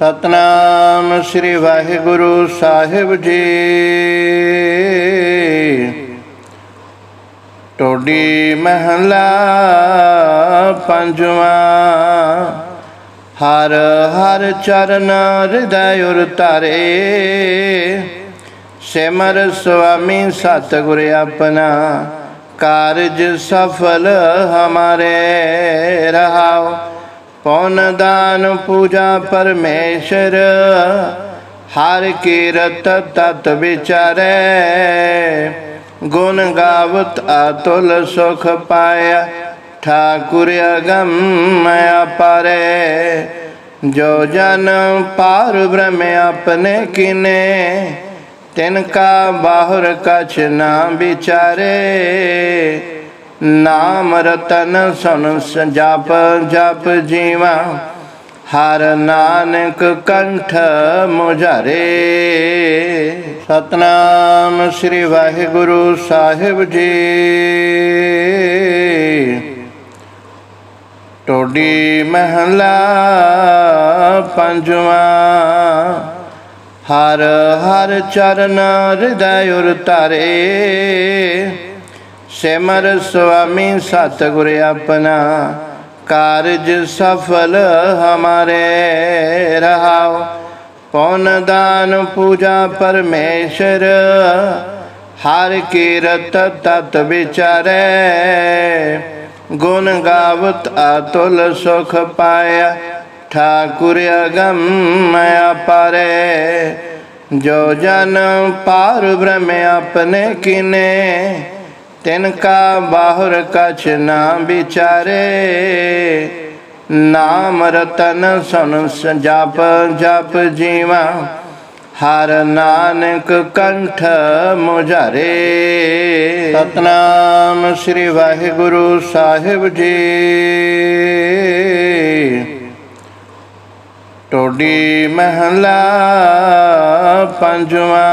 ਸਤਨਾਮ ਸ੍ਰੀ ਵਾਹਿਗੁਰੂ ਸਾਹਿਬ ਜੀ। ਟੋਡੀ ਮਹਲਾ ਪੰਜਵਾਂ, ਹਰ ਹਰ ਚਰਨ ਹਿਰਦੈ ਉਰ ਧਾਰੇ। ਸਿਮਰ ਸੁਆਮੀ ਸਤਿਗੁਰ ਆਪਣਾ, ਕਾਰਜ ਸਫਲ ਹਮਾਰੇ ਰਹਾਓ। ਪੌਨ ਦਾਨ ਪੂਜਾ ਪਰਮੇਸ਼ਰ? ਹਰ ਕੀਰਤ ਤਤ ਵਿਚਾਰੇ, ਗੁਣ ਗਾਵਤ ਅਤੁਲ ਸੁਖ ਪਾਇਆ, ਠਾਕੁਰ ਅਗੰਮ ਅਪਾਰੇ। ਜੋ ਜਨ ਪਾਰ ਬ੍ਰਹਮ ਆਪਣੇ ਕਿਨੇ, ਤਿਨ ਕਾ ਬਾਹਰ ਕਛ ਨਾ ਵਿਚਾਰੇ। ਨਾਮ ਰਤਨ ਸੁਨ ਜਪ ਜਪ ਜੀਵਾ, ਹਰ ਨਾਨਕ ਕੰਠ ਮੁਝਾਰੇ। ਸਤਨਾਮ ਸ੍ਰੀ ਵਾਹਿਗੁਰੂ ਸਾਹਿਬ ਜੀ। ਟੋਡੀ ਮਹਲਾ ਪੰਜਵਾਂ, ਹਰ ਹਰ ਚਰਨ ਹਿਰਦੈ ਉਰ ਧਾਰੇ। ਸਿਮਰ ਸੁਆਮੀ ਸਤਿਗੁਰ ਆਪਣਾ, ਕਾਰਜ ਸਫਲ ਹਮਾਰੇ ਰਹਾਓ। ਪੌਨ ਦਾਨ ਪੂਜਾ ਪਰਮੇਸ਼ਰ, ਹਰ ਕੀਰਤ ਤਤ ਵਿਚਾਰੇ। ਗੁਣ ਗਾਵਤ ਅਤੁਲ ਸੁਖ ਪਾਇਆ, ਠਾਕੁਰ ਅਗੰਮ ਅਪਾਰੇ ਜੋ ਜਨ ਪਾਰ ਬ੍ਰਹਮ ਆਪਣੇ ਕਿਨੇ ਤਿਨ ਕਾ ਬਾਹਰ ਕਛ ਨਾ ਵਿਚਾਰੇ, ਨਾਮ ਰਤਨ ਸੁਨ ਜਪ ਜਪ ਜੀਵਾ, ਹਰ ਨਾਨਕ ਕੰਠ ਮੁਝਾਰੇ। ਸਤਨਾਮ ਸ੍ਰੀ ਵਾਹਿਗੁਰੂ ਸਾਹਿਬ ਜੀ। ਟੋਡੀ ਮਹਲਾ ਪੰਜਵਾ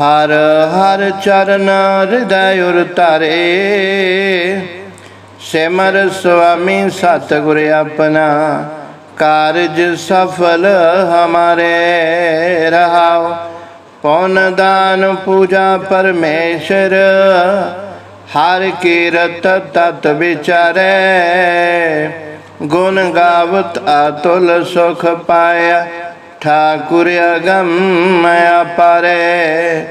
ਹਰ ਹਰ ਚਰਨ ਹਿਰਦੈ ਉਰ ਧਾਰੇ। ਸਿਮਰ ਸੁਆਮੀ ਸਤਿਗੁਰ ਆਪਣਾ ਕਾਰਜ ਸਫਲ ਹਮਾਰੇ ਰਹਾਓ। ਪੌਨ ਦਾਨ ਪੂਜਾ ਪਰਮੇਸ਼ਰ, ਹਰ ਕੀਰਤ ਤਤ ਵਿਚਾਰੇ। ਗੁਣ ਗਾਵਤ ਅਤੁਲ ਸੁਖ ਪਾਇਆ ਠਾਕੁਰ ਅਗੰਮ ਅਪਾਰੇ,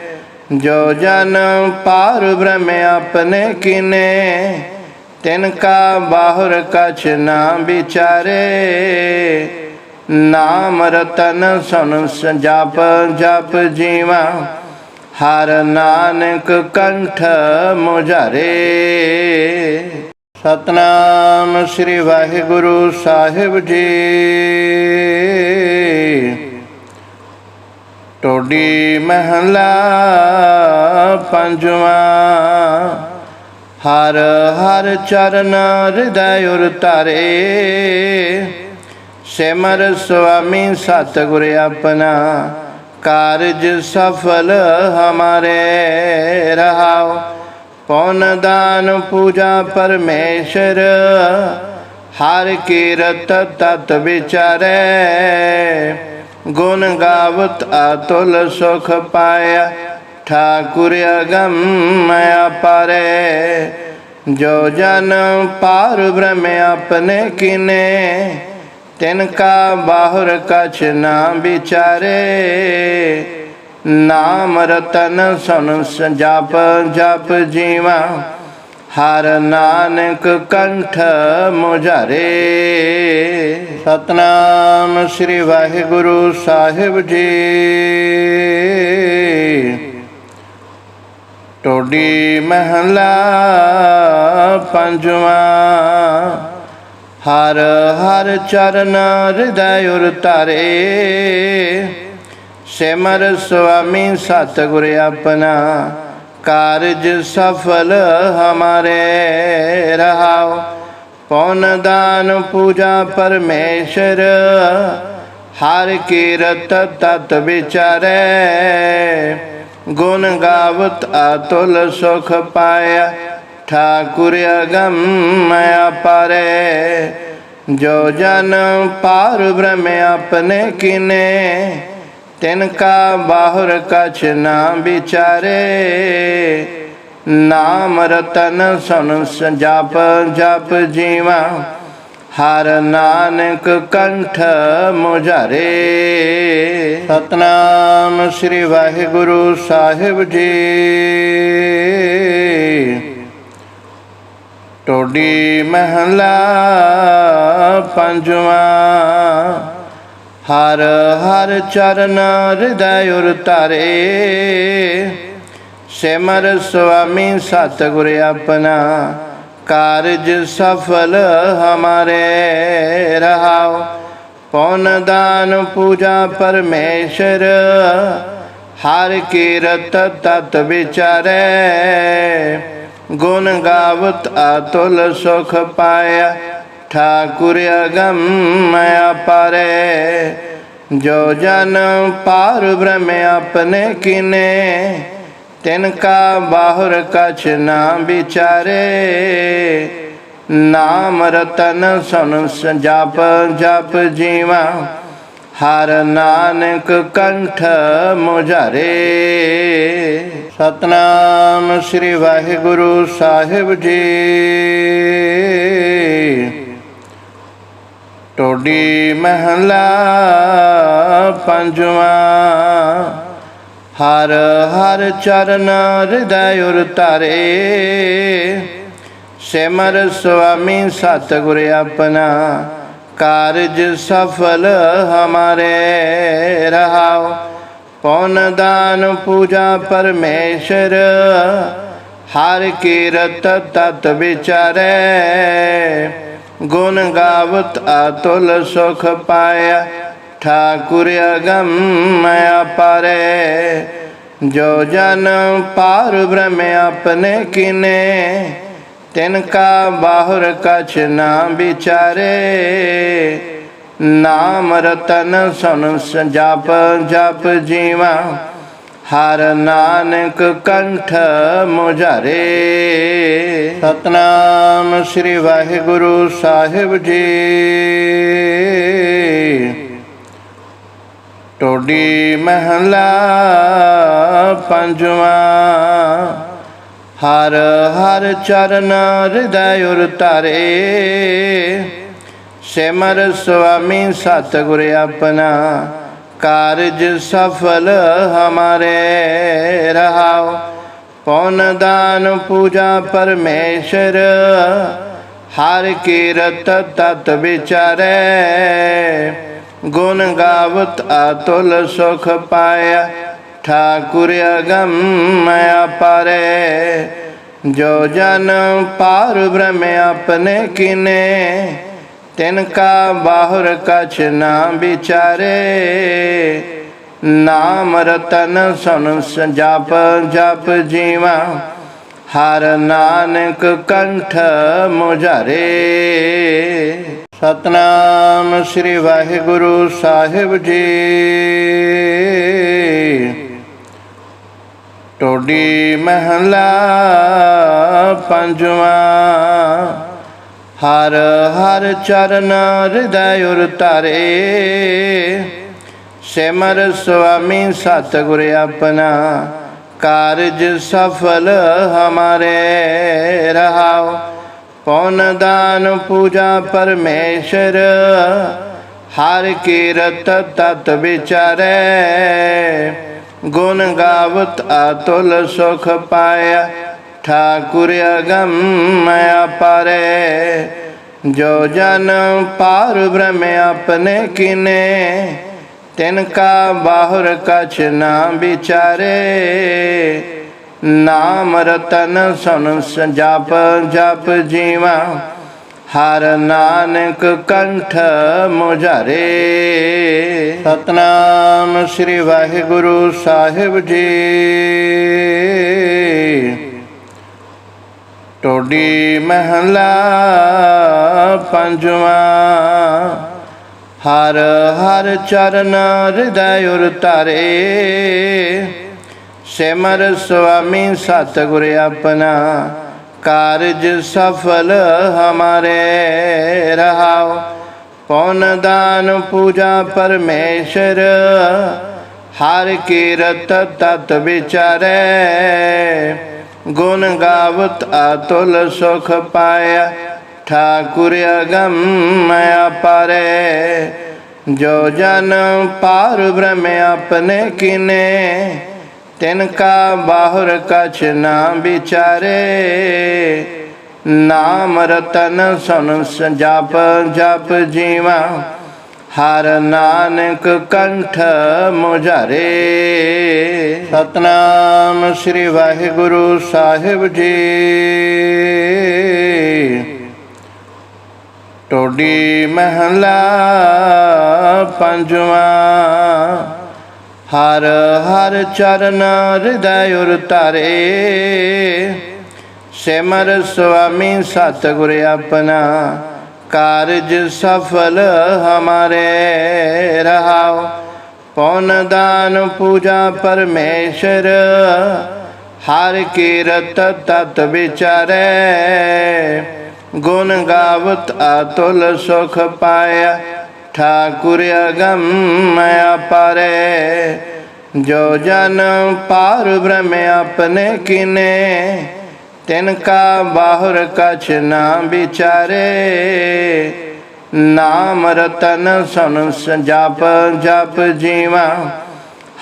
ਜੋ ਜਨ ਪਾਰ ਬ੍ਰਹਮ ਆਪਣੇ ਕਿਨੇ ਤਿਨ ਕਾ ਬਾਹਰ ਕਛ ਨਾ ਨਾਮ ਰਤਨ ਸੁਨ ਜਪ ਜਪ ਜੀਵਾ, ਹਰ ਨਾਨਕ ਕੰਠ ਮੁਝਾਰੇ। ਸਤਨਾਮ ਸ੍ਰੀ ਵਾਹਿਗੁਰੂ ਸਾਹਿਬ ਜੀ। ਟੋਡੀ ਮਹਲਾ ਪੰਜਵਾ। ਹਰ ਹਰ ਚਰਨ ਹਿਰਦੈ ਉਰ ਧਾਰੇ। ਸਿਮਰ ਸੁਆਮੀ ਸਤਿਗੁਰ ਆਪਣਾ, ਕਾਰਜ ਸਫਲ ਹਮਾਰੇ ਰਹਾਓ। ਪੌਨ ਦਾਨ ਪੂਜਾ ਪਰਮੇਸ਼ਰ, ਹਰ ਕੀਰਤ ਤਤ ਵਿਚਾਰੇ। ਗੁਣ ਗਾਵਤ ਅਤੁਲ ਸੁਖ ਪਾਇਆ, ਠਾਕੁਰ ਅਗੰਮ ਅਪਾਰੇ ਜੋ ਜਨ ਪਾਰ ਬ੍ਰਹਮ ਆਪਣੇ ਕਿਨੇ, ਤਿਨ ਕਾ ਬਾਹਰ ਕਛ ਨਾ ਵਿਚਾਰੇ। ਨਾਮ ਰਤਨ ਸੁਨ ਜਪ ਜਪ ਜੀਵਾ ਹਰ ਨਾਨਕ ਕੰਠ ਮੁਝਾਰੇ। ਸਤਨਾਮ ਸ੍ਰੀ ਵਾਹਿਗੁਰੂ ਸਾਹਿਬ ਜੀ। ਟੋਡੀ ਮਹਲਾ ਪੰਜਵਾਂ। ਹਰ ਹਰ ਚਰਨ ਹਿਰਦੈ ਉਰ ਧਾਰੇ। ਸਿਮਰ ਸੁਆਮੀ ਸਤਿਗੁਰ ਆਪਣਾ। ਕਾਰਜ ਸਫਲ ਹਮਾਰੇ ਰਹਾਓ। ਪੌਨ ਦਾਨ ਪੂਜਾ ਪਰਮੇਸ਼ਰ? ਹਰ ਕੀਰਤ ਤਤ ਵਿਚਾਰੇ। ਗੁਣ ਗਾਵਤ ਅਤੁਲ ਸੁਖ ਪਾਇਆ। ਠਾਕੁਰ ਅਗੰਮ ਅਪਾਰੇ। ਜੋ ਜਨ ਪਾਰ ਬ੍ਰਹਮ ਆਪਨੇ ਕੀਨੇ। ਤਿਨ ਕਾ ਬਾਹੁਰ ਕਛ ਨਾ ਵਿਚਾਰੇ, ਨਾਮ ਰਤਨ ਸੁਨ ਜਪ ਜਪ ਜੀਵਾ, ਹਰ ਨਾਨਕ ਕੰਠ ਮੁਝਾਰੇ। ਸਤਨਾਮ ਸ੍ਰੀ ਵਾਹਿਗੁਰੂ ਸਾਹਿਬ ਜੀ। ਟੋਡੀ ਮਹਲਾ ਪੰਜਵਾ ਹਰ ਹਰ ਚਰਨ ਹਿਰਦੈ ਉਰ ਤਾਰੇ ਸਿਮਰ ਸੁਆਮੀ ਸਤਿਗੁਰ ਆਪਣਾ ਕਾਰਜ ਸਫਲ ਹਮਾਰੇ ਰਹਾਉ ਪਉਨ ਦਾਨ ਪੂਜਾ ਪਰਮੇਸ਼ਰ, ਹਰ ਕੀਰਤ ਤਤ ਵਿਚਾਰੇ। ਗੁਣ ਗਾਵਤ ਅਤੁਲ ਸੁਖ ਪਾਇਆ ਠਾਕੁਰ ਅਗੰਮ ਅਪਾਰੇ ਜੋ ਜਨ ਪਾਰ ਬ੍ਰਹਮ ਆਪਨੇ ਕੀਨੇ ਤਿਨ ਕਾ ਬਾਹੁਰ ਕਛ ਨਾ ਨਾਮ ਰਤਨ ਸੁਨ ਜਪ ਜਪ ਜੀਵਾ ਹਰ ਨਾਨਕ ਕੰਠ ਮੁਝਾਰੇ ਸਤਨਾਮ ਸ੍ਰੀ ਵਾਹਿਗੁਰੂ ਸਾਹਿਬ ਜੀ ਟੋਡੀ ਮਹਲਾ ਪੰਜਵਾ। ਹਰ ਹਰ ਚਰਨ ਹਿਰਦੈ ਉਰ ਤਾਰੇ ਸਿਮਰ ਸੁਆਮੀ ਸਤਿਗੁਰ ਆਪਣਾ, ਕਾਰਜ ਸਫਲ ਹਮਾਰੇ ਰਹਾਉ ਪਉਨ ਦਾਨ ਪੂਜਾ ਪਰਮੇਸ਼ਰ, ਹਰ ਕੀਰਤ ਤਤ ਵਿਚਾਰੇ। ਗੁਣ ਗਾਵਤ ਅਤੁਲ ਸੁਖ ਪਾਇਆ, ਠਾਕੁਰ ਅਗੰਮ ਅਪਾਰੇ। ਜੋ ਜਨ ਪਾਰ ਬ੍ਰਹਮ ਆਪਣੇ ਕੀਨੇ, ਤਿਨ ਕਾ ਬਾਹਰ ਕਛ ਨਾ ਵਿਚਾਰੇ। ਨਾਮ ਰਤਨ ਸੁਨ ਜਪ ਜਪ ਜੀਵਾ ਹਰ ਨਾਨਕ ਕੰਠ ਮੁਝਾਰੇ। ਸਤਨਾਮ ਸ੍ਰੀ ਵਾਹਿਗੁਰੂ ਸਾਹਿਬ ਜੀ। ਟੋਡੀ ਮਹਲਾ ਪੰਜਵਾਂ। ਹਰ ਹਰ ਚਰਨ ਹਿਰਦੈ ਉਰ ਤਾਰੇ ਸਿਮਰ ਸੁਆਮੀ ਸਤਿਗੁਰ ਆਪਣਾ। ਕਾਰਜ ਸਫਲ ਹਮਾਰੇ ਰਹਾਉ ਪਉਨ ਦਾਨ ਪੂਜਾ ਪਰਮੇਸ਼ਰ? ਹਰ ਕੀਰਤ ਤਤ ਵਿਚਾਰੇ। ਗੁਣ ਗਾਵਤ ਅਤੁਲ ਸੁਖ ਪਾਇਆ। ਠਾਕੁਰ ਅਗੰਮ ਅਪਾਰੇ। ਜੋ ਜਨ ਪਾਰ ਬ੍ਰਹਮ ਆਪਨੇ ਕੀਨੇ। ਤਿਨ ਕਾ ਬਾਹੁਰ ਕਛ ਨਾ ਵਿਚਾਰੇ। ਨਾਮ ਰਤਨ ਸੁਨ ਜਪ ਜਪ ਜੀਵਾ। ਹਰ ਨਾਨਕ ਕੰਠ ਮੁਝਾਰੇ। ਸਤਨਾਮ ਸ੍ਰੀ ਵਾਹਿਗੁਰੂ ਸਾਹਿਬ ਜੀ। ਟੋਡੀ ਮਹਲਾ ਪੰਜਵਾ। ਹਰ ਹਰ ਚਰਨ ਹਿਰਦੈ ਉਰ ਤਾਰੇ ਸਿਮਰ ਸੁਆਮੀ ਸਤਿਗੁਰ ਆਪਣਾ ਕਾਰਜ ਸਫਲ ਹਮਾਰੇ ਰਹਾਉ ਪਉਨ ਦਾਨ ਪੂਜਾ ਪਰਮੇਸ਼ਰ, ਹਰ ਕੀਰਤ ਤਤ ਵਿਚਾਰੇ। ਗੁਣ ਗਾਵਤ ਅਤੁਲ ਸੁਖ ਪਾਇਆ। ਠਾਕੁਰ ਅਗੰਮ ਅਪਾਰੇ ਜੋ ਜਨ ਪਾਰ ਬ੍ਰਹਮ ਆਪਨੇ ਕੀਨੇ ਤਿਨ ਕਾ ਬਾਹੁਰ ਕਛ ਨਾ ਵਿਚਾਰੇ ਨਾਮ ਰਤਨ ਸੁਨ ਜਪ ਜਪ ਜੀਵਾ ਹਰ ਨਾਨਕ ਕੰਠ ਮੁਝਾਰੇ ਸਤਨਾਮ ਸ੍ਰੀ ਵਾਹਿਗੁਰੂ ਸਾਹਿਬ ਜੀ ਟੋਡੀ ਮਹਲਾ ਪੰਜਵਾ। ਹਰ ਹਰ ਚਰਨ ਹਿਰਦੈ ਉਰ ਤਾਰੇ ਸਿਮਰ ਸੁਆਮੀ ਸਤਿਗੁਰ ਆਪਣਾ, ਕਾਰਜ ਸਫਲ ਹਮਾਰੇ ਰਹਾਓ। ਪੌਨ ਦਾਨ ਪੂਜਾ ਪਰਮੇਸ਼ਰ, ਹਰ ਕੀਰਤ ਤਤ ਵਿਚਾਰੇ। ਗੁਣ ਗਾਵਤ ਅਤੁਲ ਸੁਖ ਪਾਇਆ, ਠਾਕੁਰ ਅਗੰਮ ਅਪਾਰੇ ਜੋ ਜਨ ਪਾਰ ਬ੍ਰਹਮ ਆਪਣੇ ਕਿਨੇ, ਤਿਨ ਕਾ ਬਾਹਰ ਕਛ ਨਾ ਵਿਚਾਰੇ। ਨਾਮ ਰਤਨ ਸੁਨ ਜਪ ਜਪ ਜੀਵਾ ਹਰ ਨਾਨਕ ਕੰਠ ਮੁਝਾਰੇ। ਸਤਨਾਮ ਸ੍ਰੀ ਵਾਹਿਗੁਰੂ ਸਾਹਿਬ ਜੀ। ਟੋਡੀ ਮਹਲਾ ਪੰਜਵਾਂ। ਹਰ ਹਰ ਚਰਨ ਹਿਰਦੈ ਉਰ ਧਰੇ। ਸਿਮਰ ਸੁਆਮੀ ਸਤਿਗੁਰ ਆਪਣਾ। ਕਾਰਜ ਸਫਲ ਹਮਾਰੇ ਰਹਾਓ। ਪੌਨ ਦਾਨ ਪੂਜਾ ਪਰਮੇਸ਼ਰ, ਹਰ ਕੀਰਤ ਤਤ ਵਿਚਾਰੇ। ਗੁਣ ਗਾਵਤ ਅਤੁਲ ਸੁਖ ਪਾਇਆ, ਠਾਕੁਰ ਅਗੰਮ ਅਪਾਰੇ। ਜੋ ਜਨ ਪਾਰ ਬ੍ਰਹਮ ਆਪਣੇ ਕਿਨੇ ਤਿਨ ਕਾ ਬਾਹਰ ਕਛ ਨਾ ਵਿਚਾਰੇ, ਨਾਮ ਰਤਨ ਸੁਨ ਜਪ ਜਪ ਜੀਵਾ,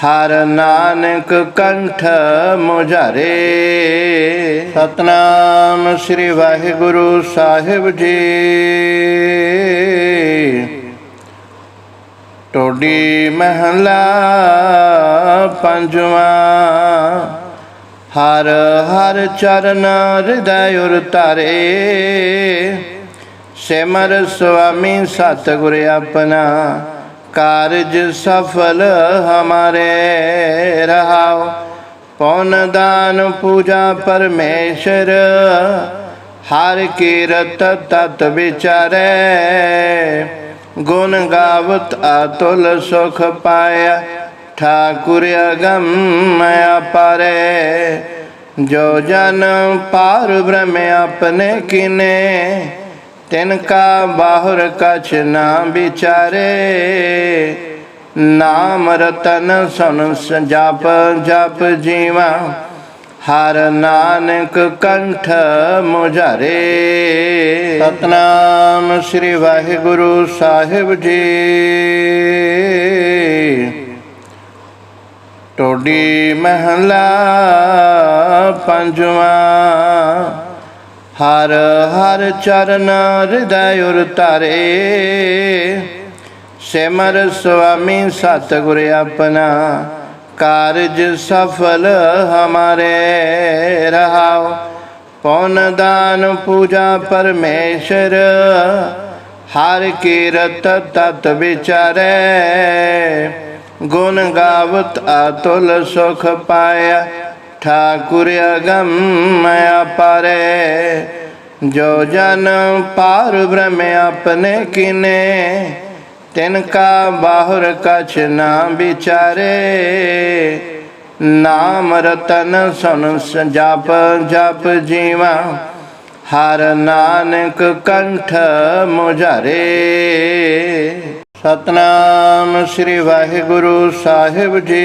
ਹਰ ਨਾਨਕ ਕੰਠ ਮੁਝਾਰੇ। ਸਤਨਾਮ ਸ੍ਰੀ ਵਾਹਿਗੁਰੂ ਸਾਹਿਬ ਜੀ। ਟੋਡੀ ਮਹਲਾ ਪੰਜਵਾ ਹਰ ਹਰ ਚਰਨ ਹਿਰਦੈ ਉਰ ਧਰੇ। ਸਿਮਰ ਸੁਆਮੀ ਸਤਿਗੁਰ ਆਪਣਾ ਕਾਰਜ ਸਫਲ ਹਮਾਰੇ ਰਹਾਓ। ਪੌਨ ਦਾਨ ਪੂਜਾ ਪਰਮੇਸ਼ਰ, ਹਰ ਕੀਰਤ ਤਤ ਵਿਚਾਰੇ। ਗੁਣ ਗਾਵਤ ਅਤੁਲ ਸੁਖ ਪਾਇਆ ਠਾਕੁਰ ਅਗੰਮ ਅਪਾਰੇ ਜੋ ਜਨ ਪਾਰ ਬ੍ਰਹਮ ਆਪਣੇ ਕਿਨੇ, ਤਿਨ ਕਾ ਬਾਹਰ ਕਛ ਨਾ ਵਿਚਾਰੇ। ਨਾਮ ਰਤਨ ਸੁਨ ਜਪ ਜਪ ਜੀਵਾ, ਹਰ ਨਾਨਕ ਕੰਠ ਮੁਝਾਰੇ। ਸਤਨਾਮ ਸ੍ਰੀ ਵਾਹਿਗੁਰੂ ਸਾਹਿਬ ਜੀ। ਟੋਡੀ ਮਹਲਾ ਪੰਜਵਾ। ਹਰ ਹਰ ਚਰਨ ਹਿਰਦੈ ਉਰ ਧਰੇ। ਸਿਮਰ ਸੁਆਮੀ ਸਤਿਗੁਰ ਆਪਣਾ, ਕਾਰਜ ਸਫਲ ਹਮਾਰੇ ਰਹਾਓ। ਪੌਨ ਦਾਨ ਪੂਜਾ ਪਰਮੇਸ਼ਰ, ਹਰ ਕੀਰਤ ਤਤ ਵਿਚਾਰੇ। ਗੁਣ ਗਾਵਤ ਅਤੁਲ ਸੁਖ ਪਾਇਆ, ਠਾਕੁਰ ਅਗੰਮ ਅਪਾਰੇ। ਜੋ ਜਨ ਪਾਰ ਬ੍ਰਹਮ ਆਪਣੇ ਕਿਨੇ, ਤਿਨ ਕਾ ਬਾਹਰ ਕਛ ਨਾ ਵਿਚਾਰੇ। ਨਾਮ ਰਤਨ ਸੁਨ ਜਪ ਜਪ ਜੀਵਾ, ਹਰ ਨਾਨਕ ਕੰਠ ਮੁਝਾਰੇ। ਸਤਨਾਮ ਸ੍ਰੀ ਵਾਹਿਗੁਰੂ ਸਾਹਿਬ ਜੀ।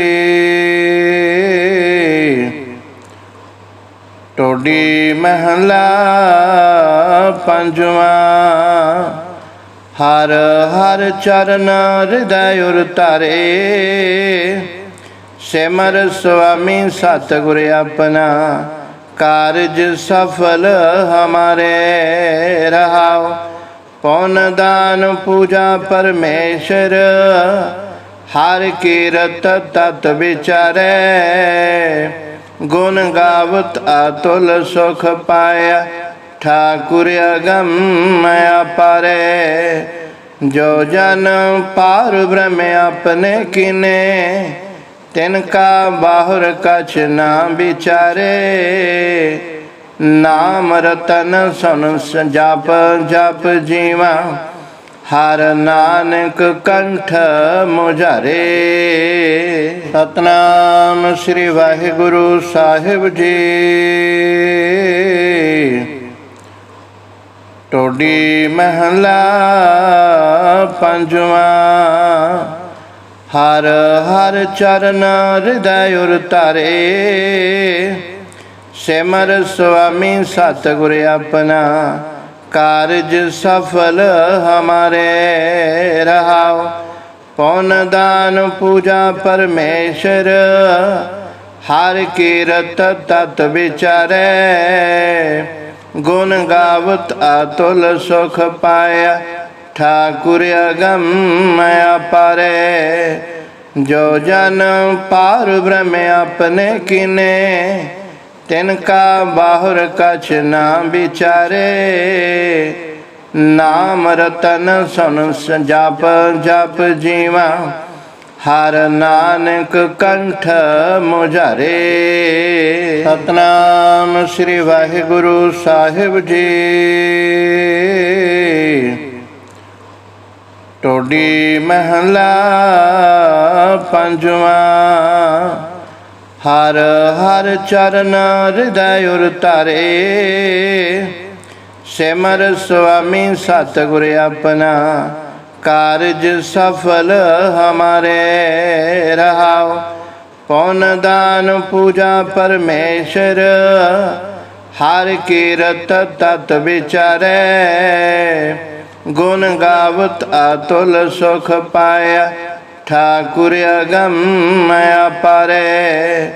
ਟੋਡੀ ਮਹਲਾ ਪੰਜਵਾਂ, ਹਰ ਹਰ ਚਰਨ ਹਿਰਦੈ ਉਰ ਧਰੇ। ਸਿਮਰ ਸੁਆਮੀ ਸਤਿਗੁਰ ਆਪਣਾ, ਕਾਰਜ ਸਫਲ ਹਮਾਰੇ ਰਹਾਓ। ਪੌਨ ਦਾਨ ਪੂਜਾ ਪਰਮੇਸ਼ਰ? ਹਰ ਕੀਰਤ ਤਤ ਵਿਚਾਰੇ, ਗੁਣ ਗਾਵਤ ਅਤੁਲ ਸੁਖ ਪਾਇਆ, ਠਾਕੁਰ ਅਗੰਮ ਅਪਾਰੇ। ਜੋ ਜਨ ਪਾਰ ਬ੍ਰਹਮ ਆਪਣੇ ਕਿਨੇ, ਤਿਨ ਕਾ ਬਾਹਰ ਕਛ ਨਾ ਵਿਚਾਰੇ। ਨਾਮ ਰਤਨ ਸੁਨ ਜਪ ਜਪ ਜੀਵਾ, ਹਰ ਨਾਨਕ ਕੰਠ ਮੁਝਾਰੇ। ਸਤਨਾਮ ਸ੍ਰੀ ਵਾਹਿਗੁਰੂ ਸਾਹਿਬ ਜੀ। ਟੋਡੀ ਮਹਲਾ ਪੰਜਵਾ, ਹਰ ਹਰ ਚਰਨ ਹਿਰਦੈ ਉਰ ਧਰੇ। ਸਿਮਰ ਸੁਆਮੀ ਸਤਿਗੁਰ ਆਪਣਾ, ਕਾਰਜ ਸਫਲ ਹਮਾਰੇ ਰਹਾਓ। ਪੌਨ ਦਾਨ ਪੂਜਾ ਪਰਮੇਸ਼ਰ, ਹਰ ਕੀਰਤ ਤਤ ਵਿਚਾਰੇ। ਗੁਣ ਗਾਵਤ ਅਤੁਲ ਸੁਖ ਪਾਇਆ, ਠਾਕੁਰ ਅਗੰਮ ਅਪਾਰੇ ਜੋ ਜਨ ਪਾਰ ਬ੍ਰਹਮ ਆਪਨੇ ਕਿਨੇ ਤਿਨ ਕਾ ਬਾਹੁਰ ਕਛ ਨਾ ਵਿਚਾਰੇ, ਨਾਮ ਰਤਨ ਸੁਨ ਜਪ ਜਪ ਜੀਵਾ, ਹਰ ਨਾਨਕ ਕੰਠ ਮੁਝਾਰੇ। ਸਤਨਾਮ ਸ੍ਰੀ ਵਾਹਿਗੁਰੂ ਸਾਹਿਬ ਜੀ। ਟੋਡੀ ਮਹਲਾ ਪੰਜਵਾ ਹਰ ਹਰ ਚਰਨ ਹਿਰਦੈ ਉਰ ਧਰੇ। ਸਿਮਰ ਸੁਆਮੀ ਸਤਿਗੁਰ ਆਪਣਾ ਕਾਰਜ ਸਫਲ ਹਮਾਰੇ ਰਹਾਓ। ਪੌਨ ਦਾਨ ਪੂਜਾ ਪਰਮੇਸ਼ਰ, ਹਰ ਕੀਰਤ ਤਤ ਵਿਚਾਰੇ। ਗੁਣ ਗਾਵਤ ਅਤੁਲ ਸੁਖ ਪਾਇਆ ਠਾਕੁਰ ਅਗੰਮ ਅਪਾਰੇ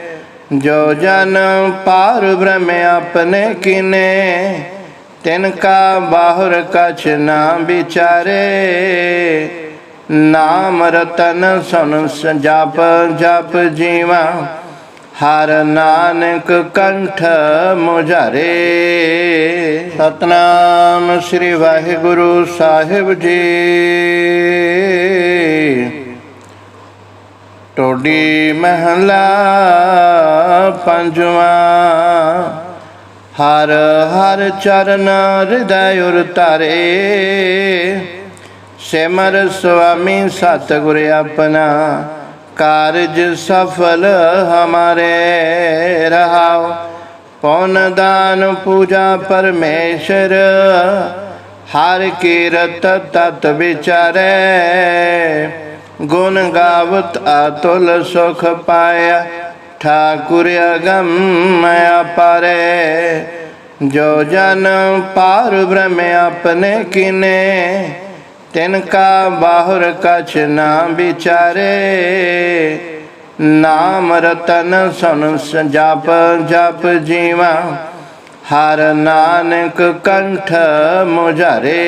ਜੋ ਜਨ ਪਾਰ ਬ੍ਰਹਮ ਆਪਨੇ ਕਿਨੇ ਤਿਨ ਕਾ ਬਾਹੁਰ ਕਛ ਨਾ ਨਾਮ ਰਤਨ ਸੁਨ ਜਪ ਜਪ ਜੀਵਾ ਹਰ ਨਾਨਕ ਕੰਠ ਮੁਝਾਰੇ ਸਤਨਾਮ ਸ੍ਰੀ ਵਾਹਿਗੁਰੂ ਸਾਹਿਬ ਜੀ ਟੋਡੀ ਮਹਲਾ ਪੰਜਵਾ। ਹਰ ਹਰ ਚਰਨ ਹਿਰਦੈ ਉਰ ਧਰੇ। ਸਿਮਰ ਸੁਆਮੀ ਸਤਿਗੁਰ ਆਪਣਾ, ਕਾਰਜ ਸਫਲ ਹਮਾਰੇ ਰਹਾਓ। ਪੌਨ ਦਾਨ ਪੂਜਾ ਪਰਮੇਸ਼ਰ, ਹਰ ਕੀਰਤ ਤਤ ਵਿਚਾਰੇ। ਗੁਣ ਗਾਵਤ ਅਤੁਲ ਸੁਖ ਪਾਇਆ, ਠਾਕੁਰ ਅਗੰਮ ਅਪਾਰੇ। ਜੋ ਜਨ ਪਾਰ ਬ੍ਰਹਮ ਆਪਣੇ ਕਿਨੇ, ਤਿਨ ਕਾ ਬਾਹਰ ਕਛ ਨਾ ਵਿਚਾਰੇ। ਨਾਮ ਰਤਨ ਸੁਨ ਜਪ ਜਪ ਜੀਵਾ ਹਰ ਨਾਨਕ ਕੰਠ ਮੁਝਾਰੇ।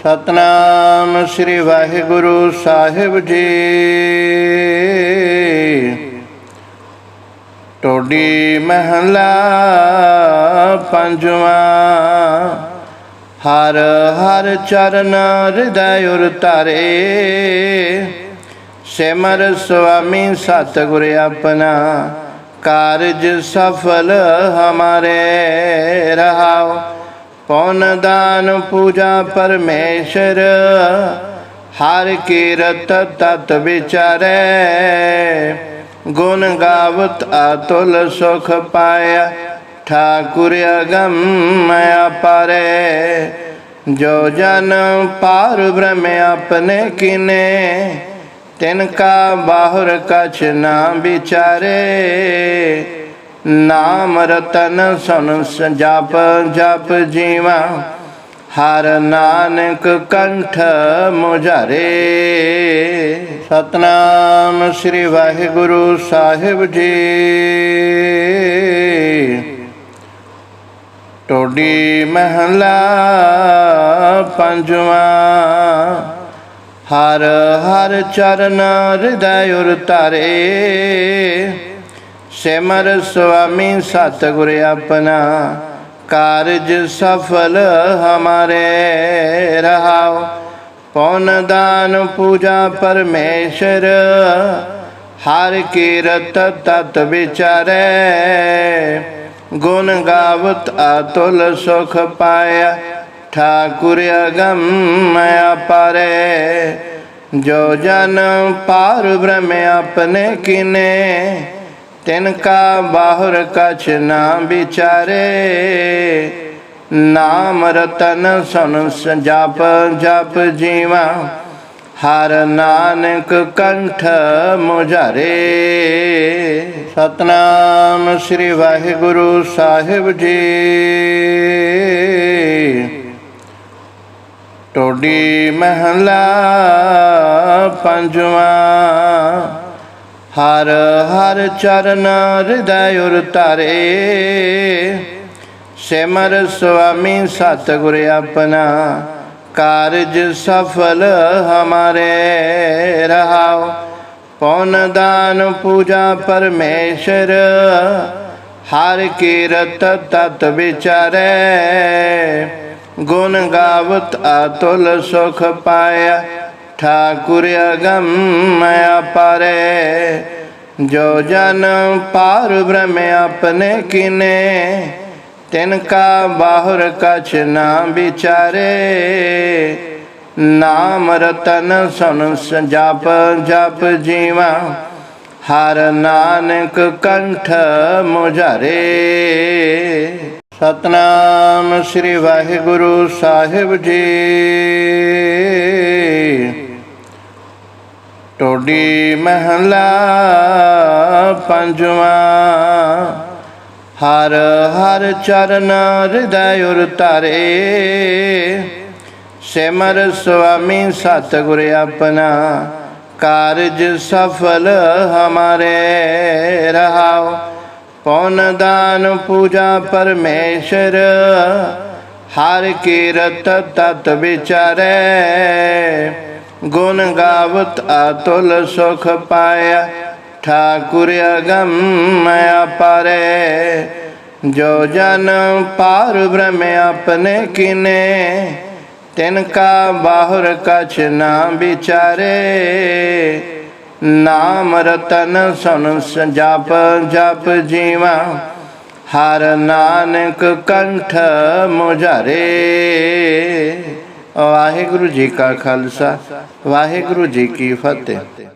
ਸਤਨਾਮ ਸ੍ਰੀ ਵਾਹਿਗੁਰੂ ਸਾਹਿਬ ਜੀ। ਟੋਡੀ ਮਹਲਾ ਪੰਜਵਾਂ। ਹਰ ਹਰ ਚਰਨ ਹਿਰਦੈ ਉਰ ਧਰੇ। ਸਿਮਰ ਸੁਆਮੀ ਸਤਿਗੁਰ ਆਪਣਾ। ਕਾਰਜ ਸਫਲ ਹਮਾਰੇ ਰਹਾਓ। ਪੌਨ ਦਾਨ, ਪੂਜਾ ਪਰਮੇਸ਼ਰ, ਹਰ ਕੀਰਤ ਤਤ ਵਿਚਾਰੇ। ਗੁਣ ਗਾਵਤ ਅਤੁਲ ਸੁਖ ਪਾਇਆ, ਠਾਕੁਰ ਅਗੰਮ ਅਪਾਰੇ ਜੋ ਜਨ ਪਾਰ ਬ੍ਰਹਮ ਆਪਨੇ ਕਿਨੇ ਤਿਨ ਕਾ ਬਾਹੁਰ ਕਛ ਨਾ ਵਿਚਾਰੇ, ਨਾਮ ਰਤਨ ਸੁਨ ਜਪ ਜਪ ਜੀਵਾ, ਹਰ ਨਾਨਕ ਕੰਠ ਮੁਝਾਰੇ। ਸਤਨਾਮ ਸ੍ਰੀ ਵਾਹਿਗੁਰੂ ਸਾਹਿਬ ਜੀ। ਟੋਡੀ ਮਹਲਾ ਪੰਜਵਾ। ਹਰ ਹਰ ਚਰਨ ਹਿਰਦੈ ਉਰ ਧਰੇ। ਸਿਮਰ ਸੁਆਮੀ ਸਤਿਗੁਰ ਆਪਣਾ ਕਾਰਜ ਸਫਲ ਹਮਾਰੇ ਰਹਾਓ। ਪੌਨ ਦਾਨ ਪੂਜਾ ਪਰਮੇਸ਼ਰ, ਹਰ ਕੀਰਤ ਤਤ ਵਿਚਾਰੇ। ਗੁਣ ਗਾਵਤ ਅਤੁਲ ਸੁਖ ਪਾਇਆ ਠਾਕੁਰ ਅਗੰਮ ਅਪਾਰੇ, ਜੋ ਜਨ ਪਾਰ ਬ੍ਰਹਮ ਆਪਣੇ ਕਿਨੇ, ਤਿਨ ਕਾ ਬਾਹਰ ਕਛ ਨਾ ਵਿਚਾਰੇ। ਨਾਮ ਰਤਨ ਸੁਨ ਜਪ ਜਪ ਜੀਵਾ, ਹਰ ਨਾਨਕ ਕੰਠ ਮੁਝਾਰੇ। ਸਤਨਾਮ ਸ੍ਰੀ ਵਾਹਿਗੁਰੂ ਸਾਹਿਬ ਜੀ। ਟੋਡੀ ਮਹਲਾ ਪੰਜਵਾ। ਹਰ ਹਰ ਚਰਨ ਹਿਰਦੈ ਉਰ ਸਿਮਰ ਸੁਆਮੀ ਸਤਿਗੁਰ ਆਪਣਾ, ਕਾਰਜ ਸਫਲ ਹਮਾਰੇ ਰਹਾਓ ਪੌਨ ਦਾਨ ਪੂਜਾ ਪਰਮੇਸ਼ਰ, ਹਰ ਕੀਰਤ ਤਤ ਵਿਚਾਰੇ। ਗੁਣ ਗਾਵਤ ਅਤੁਲ ਸੁਖ ਪਾਇਆ, ਠਾਕੁਰ ਅਗੰਮ ਅਪਾਰੇ। ਜੋ ਜਨ ਪਾਰ ਬ੍ਰਹਮ ਆਪਣੇ ਕਿਨੇ, ਤਿਨ ਕਾ ਬਾਹਰ ਕਛ ਨਾ ਵਿਚਾਰੇ। ਨਾਮ ਰਤਨ ਸੁਨ ਜਪ ਜਪ ਜੀਵਾ, ਹਰ ਨਾਨਕ ਕੰਠ ਮੁਝਾਰੇ। ਸਤਨਾਮ ਸ੍ਰੀ ਵਾਹਿਗੁਰੂ ਸਾਹਿਬ ਜੀ। ਟੋਡੀ ਮਹਲਾ ਪੰਜਵਾਂ। ਹਰ ਹਰ ਚਰਨ ਹਿਰਦੈ ਉਰ ਧਰੇ। ਸਿਮਰ ਸੁਆਮੀ ਸਤਿਗੁਰ ਆਪਣਾ, ਕਾਰਜ ਸਫਲ ਹਮਾਰੇ ਰਹਾਓ। ਪੌਨ ਦਾਨ ਪੂਜਾ ਪਰਮੇਸ਼ਰ? ਹਰ ਕੀਰਤ ਤਤ ਵਿਚਾਰੇ। ਗੁਣ ਗਾਵਤ ਅਤੁਲ ਸੁਖ ਪਾਇਆ। ਠਾਕੁਰ ਅਗੰਮ ਅਪਾਰੇ। ਜੋ ਜਨ ਪਾਰ ਬ੍ਰਹਮ ਆਪਣੇ ਕਿਨੇ, ਤਿਨ ਕਾ ਬਾਹਰ ਕਛ ਨਾ ਵਿਚਾਰੇ। ਨਾਮ ਰਤਨ ਸੁਨ ਜਪ ਜਪ ਜੀਵਾ, ਹਰ ਨਾਨਕ ਕੰਠ ਮੁਝਾਰੇ। ਵਾਹਿਗੁਰੂ ਜੀ ਕਾ ਖਾਲਸਾ, ਵਾਹਿਗੁਰੂ ਜੀ ਕੀ ਫਤਿਹ।